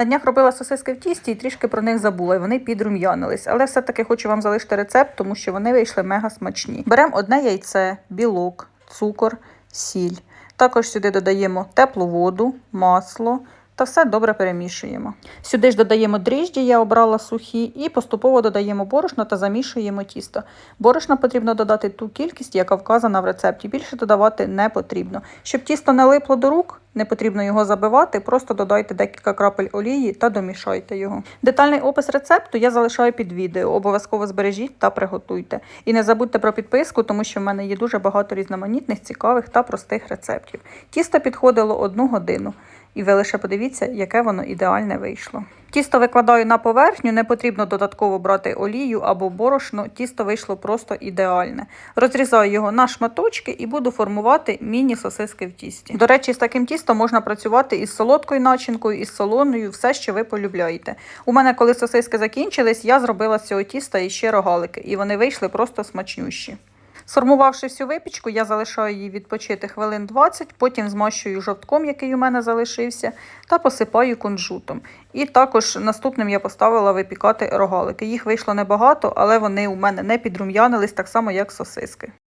На днях робила сосиски в тісті і трішки про них забула, і вони підрум'янились. Але все-таки хочу вам залишити рецепт, тому що вони вийшли мега смачні. Беремо одне яйце, білок, цукор, сіль. Також сюди додаємо теплу воду, масло та все добре перемішуємо. Сюди ж додаємо дріжджі, я обрала сухі, і поступово додаємо борошно та замішуємо тісто. Борошна потрібно додати ту кількість, яка вказана в рецепті. Більше додавати не потрібно. Щоб тісто не липло до рук, не потрібно його забивати, просто додайте декілька крапель олії та домішайте його. Детальний опис рецепту я залишаю під відео. Обов'язково збережіть та приготуйте. І не забудьте про підписку, тому що в мене є дуже багато різноманітних, цікавих та простих рецептів. Тісто підходило одну годину. І ви лише подивіться, яке воно ідеальне вийшло. Тісто викладаю на поверхню, не потрібно додатково брати олію або борошно. Тісто вийшло просто ідеальне. Розрізаю його на шматочки і буду формувати міні-сосиски в тісті. До речі, з таким тістом можна працювати із солодкою начинкою, із солоною, все, що ви полюбляєте. У мене, коли сосиски закінчились, я зробила з цього тіста іще рогалики, і вони вийшли просто смачнющі. Сформувавши всю випічку, я залишаю її відпочити хвилин 20, потім змащую жовтком, який у мене залишився, та посипаю кунжутом. І також наступним я поставила випікати рогалики. Їх вийшло небагато, але вони у мене не підрум'янились так само, як сосиски.